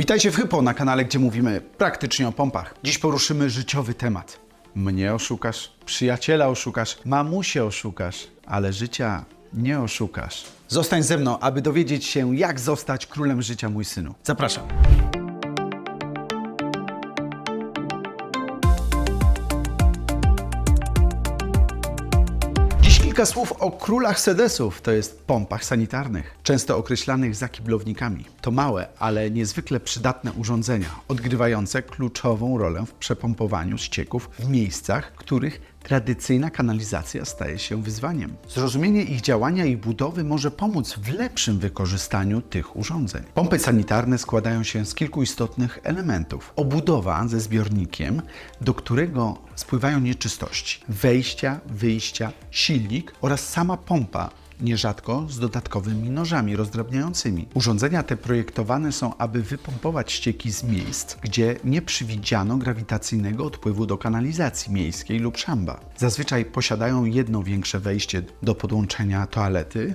Witajcie w Hypo na kanale, gdzie mówimy praktycznie o pompach. Dziś poruszymy życiowy temat. Mnie oszukasz, przyjaciela oszukasz, mamusię oszukasz, ale życia nie oszukasz. Zostań ze mną, aby dowiedzieć się, jak zostać królem życia, mój synu. Zapraszam. Kilka słów o królach sedesów, to jest pompach sanitarnych, często określanych zakiblownikami. To małe, ale niezwykle przydatne urządzenia, odgrywające kluczową rolę w przepompowaniu ścieków w miejscach, których tradycyjna kanalizacja staje się wyzwaniem. Zrozumienie ich działania i budowy może pomóc w lepszym wykorzystaniu tych urządzeń. Pompy sanitarne składają się z kilku istotnych elementów. Obudowa ze zbiornikiem, do którego spływają nieczystości, wejścia, wyjścia, silnik oraz sama pompa nierzadko z dodatkowymi nożami rozdrabniającymi. Urządzenia te projektowane są, aby wypompować ścieki z miejsc, gdzie nie przewidziano grawitacyjnego odpływu do kanalizacji miejskiej lub szamba. Zazwyczaj posiadają jedno większe wejście do podłączenia toalety,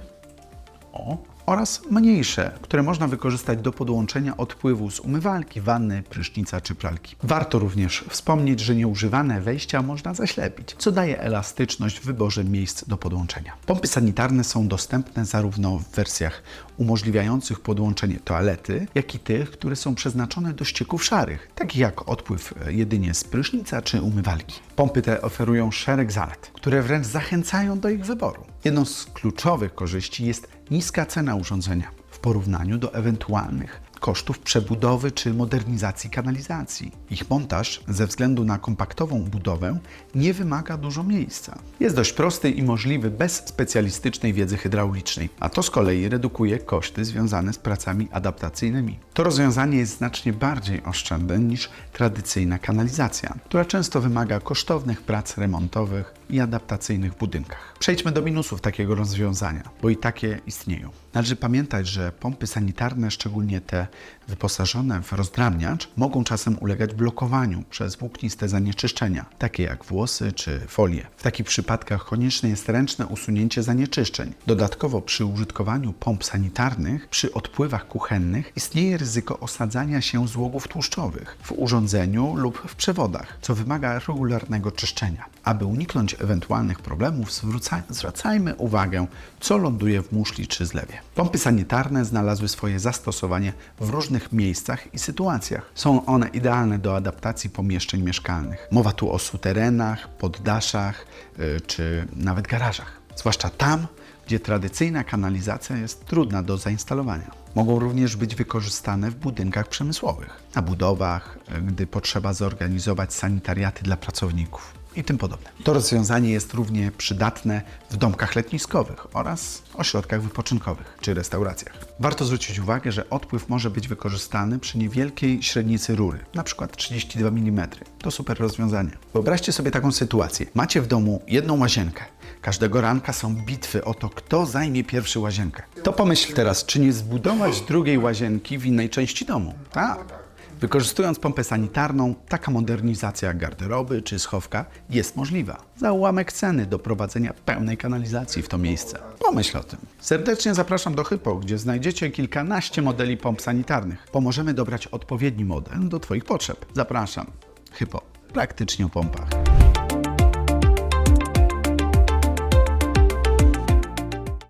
o, oraz mniejsze, które można wykorzystać do podłączenia odpływu z umywalki, wanny, prysznica czy pralki. Warto również wspomnieć, że nieużywane wejścia można zaślepić, co daje elastyczność w wyborze miejsc do podłączenia. Pompy sanitarne są dostępne zarówno w wersjach umożliwiających podłączenie toalety, jak i tych, które są przeznaczone do ścieków szarych, takich jak odpływ e, jedynie z prysznica czy umywalki. Pompy te oferują szereg zalet, które wręcz zachęcają do ich wyboru. Jedną z kluczowych korzyści jest niska cena urządzenia w porównaniu do ewentualnych kosztów przebudowy czy modernizacji kanalizacji. Ich montaż ze względu na kompaktową budowę nie wymaga dużo miejsca. Jest dość prosty i możliwy bez specjalistycznej wiedzy hydraulicznej, a to z kolei redukuje koszty związane z pracami adaptacyjnymi. To rozwiązanie jest znacznie bardziej oszczędne niż tradycyjna kanalizacja, która często wymaga kosztownych prac remontowych i adaptacyjnych budynkach. Przejdźmy do minusów takiego rozwiązania, bo i takie istnieją. Należy pamiętać, że pompy sanitarne, szczególnie te wyposażone w rozdrabniacz, mogą czasem ulegać blokowaniu przez włókniste zanieczyszczenia, takie jak włosy czy folie. W takich przypadkach konieczne jest ręczne usunięcie zanieczyszczeń. Dodatkowo przy użytkowaniu pomp sanitarnych, przy odpływach kuchennych istnieje ryzyko osadzania się złogów tłuszczowych w urządzeniu lub w przewodach, co wymaga regularnego czyszczenia. Aby uniknąć ewentualnych problemów, zwracajmy uwagę, co ląduje w muszli czy zlewie. Pompy sanitarne znalazły swoje zastosowanie w różnych miejscach i sytuacjach. Są one idealne do adaptacji pomieszczeń mieszkalnych. Mowa tu o suterenach, poddaszach yy, czy nawet garażach. Zwłaszcza tam, gdzie tradycyjna kanalizacja jest trudna do zainstalowania. Mogą również być wykorzystane w budynkach przemysłowych, na budowach, yy, gdy potrzeba zorganizować sanitariaty dla pracowników i tym podobne. To rozwiązanie jest równie przydatne w domkach letniskowych oraz ośrodkach wypoczynkowych czy restauracjach. Warto zwrócić uwagę, że odpływ może być wykorzystany przy niewielkiej średnicy rury, np. 32 mm. To super rozwiązanie. Wyobraźcie sobie taką sytuację. Macie w domu jedną łazienkę. Każdego ranka są bitwy o to, kto zajmie pierwszy łazienkę. To pomyśl teraz, czy nie zbudować drugiej łazienki w innej części domu? Tak. Wykorzystując pompę sanitarną, taka modernizacja garderoby czy schowka jest możliwa. Za ułamek ceny do prowadzenia pełnej kanalizacji w to miejsce. Pomyśl o tym. Serdecznie zapraszam do Hypo, gdzie znajdziecie kilkanaście modeli pomp sanitarnych. Pomożemy dobrać odpowiedni model do Twoich potrzeb. Zapraszam. Hypo. Praktycznie o pompach.